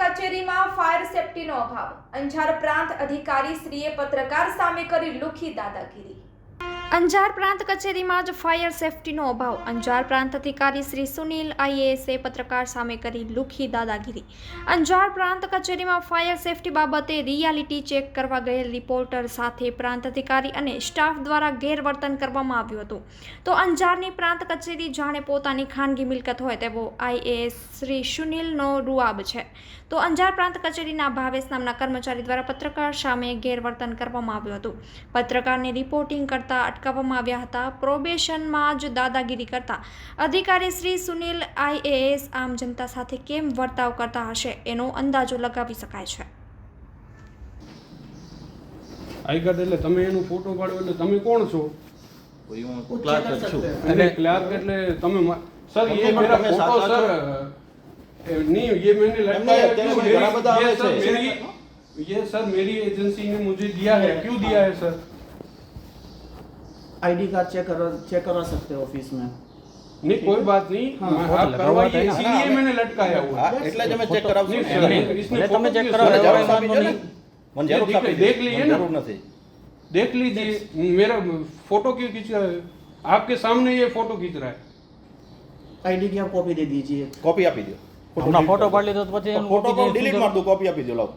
કચેરીમાં ફાયર સેફટીનો અભાવ. અંજાર પ્રાંત અધિકારી શ્રીએ પત્રકાર સામે કરી લુખી દાદાગીરી. અંજાર પ્રાંત કચેરીમાં જ ફાયર સેફટીનો અભાવ. અંજાર પ્રાંત અધિકારી શ્રી સુનિલ આઈએએસે પત્રકાર સામે કરી લુખી દાદાગીરી. અંજાર પ્રાંત કચેરીમાં ફાયર સેફટી બાબતે રિયાલિટી ચેક કરવા ગયેલ રિપોર્ટર સાથે પ્રાંત અધિકારી અને સ્ટાફ દ્વારા ગેરવર્તન કરવામાં આવ્યું હતું. તો અંજારની પ્રાંત કચેરી જાણે પોતાની ખાનગી મિલકત હોય તેવો આઈએએસ શ્રી સુનિલનો રૂઆબ છે. તો અંજાર પ્રાંત કચેરીના ભાવેશ નામના કર્મચારી દ્વારા પત્રકાર સામે ગેરવર્તન કરવામાં આવ્યું હતું. પત્રકારને રિપોર્ટિંગ કરતા અટકાવવામાં આવ્યા હતા. પ્રોબેશનમાં જ દાદાગીરી કરતા અધિકારી શ્રી સુનિલ આઈએએસ આમ જનતા સાથે કેમ વર્તાવ કરતા હશે એનો અંદાજો લગાવી શકાય છે. આઈ કાર્ડ એટલે તમે એનું ફોટો પાડો એટલે તમે કોણ છો? ક્લાર્ક છું. એટલે ક્લાર્ક એટલે તમે સર એ મેરા ફોટો સર નહીં ये मैंने लटकाया ये सर मेरी एजेंसी ने मुझे दिया है क्यों दिया है सर आईडी कार्ड चेक करो चेक करवा सकते हो ऑफिस में नहीं कोई बात नहीं हाँ, मैं- फोटो आप लगा हुआ करवाइए था ना। इसीलिए हाँ, मैंने लटकाया हुआ હા, એટલે જ અમે ચેક કરાવશું नहीं, એને. सर, इसने ભલે તમે फोटो check क्यों- કરાવો, सर, મને કોઈ ઝેરોક્ષ વાંધો આપી દો ને. નહીં. મને ઝેરોક્ષ આપી देख દો. लीजिए મને ना। જરૂર નથી देख लीजिए मेरा फोटो क्यों खींच रहा है आपके सामने ये फोटो खींच रहा है आईडी की आप कॉपी दे दीजिए કોપી આપી દો હમણાં ફોટો પાડી લીધો તો પછી એનું ફોટો copy ડિલીટ શું માર દો કોપી આપી દો લાવો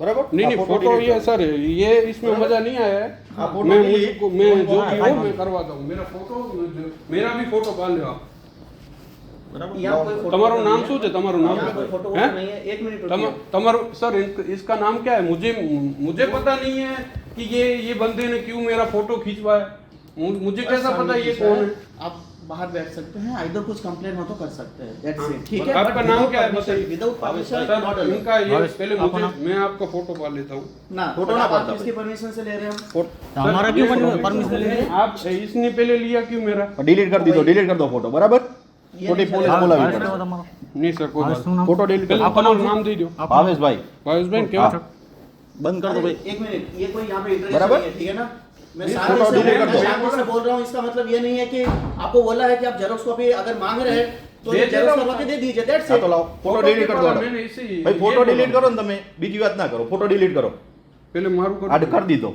બરાબર नहीं આ नहीं फोटो delete ये કરો. सर ये इसमें मजा नहीं आया है हाँ, फोटो मैं delete। मुझको मैं जो हाँ, भी हाँ, हो मैं करवाता हूँ मेरा फोटो जो- मेरा भी फोटो पाल लो आप બરાબર यहाँ कोई फोटो તમારું नहीं નામ है। શું છે તમારું નામ यहाँ कोई फोटो हैं? वोटो नहीं है एक मिनट तम, रुकिए। तमर सर इन- इसका नाम क्या है मुझे मुझे पता नहीं है कि ये ये बंदे ने क्यों मेरा फोटो खींचवाया मु- मुझे कैसा बस पता ये सामने कौन है पीछे आप बाहर बैठ सकते हैं इधर कुछ कंप्लेन हो तो कर सकते हैं दैट्स इट हाँ। ठीक है? आपका नाम क्या है बताइए। विदाउट परमिशन नॉट अलाउड इनका ये पहले मुझे मैं आपको फ़ोटो पा लेता हूँ। ना फ़ोटो ना पाता किसकी परमिशन से ले रहे हैं हम? तो हमारा क्यों परमिशन ले रहे हैं? आप इसने पहले लिया क्यों मेरा? डिलीट कर दी तो डिलीट कर दो फ़ोटो बराबर? फ़ोटो पुलिस बोला भी कर नहीं सर कोई फ़ोटो डिलीट कर अपना नाम दे दो। भावेश भाई। भावेश भाई क्या बंद कर दो भाई। एक मिनट ये कोई यहाँ पे इंटरेस्ट नहीं है ठीक है ना? मैं नहीं, सामने फोटो से delete कर मैं दो। सामने से बोल रहा हूँ इसका मतलब ये नहीं है कि आपको बोला है कि आप जेरोक्स कॉपी अगर मांग रहे हैं तो दे ये दे जेरोक्स दो। करवा के दे दीजिए दैट्स હા इट તો લાવો ફોટો ડિલીટ કરી દો હાલો. मैंने इसी ભાઈ ફોટો ये ડિલીટ बोला। કરો ને તમે બીજી વાત ના કરો ફોટો ડિલીટ કરો पहले मारू આ कर કરી દીધો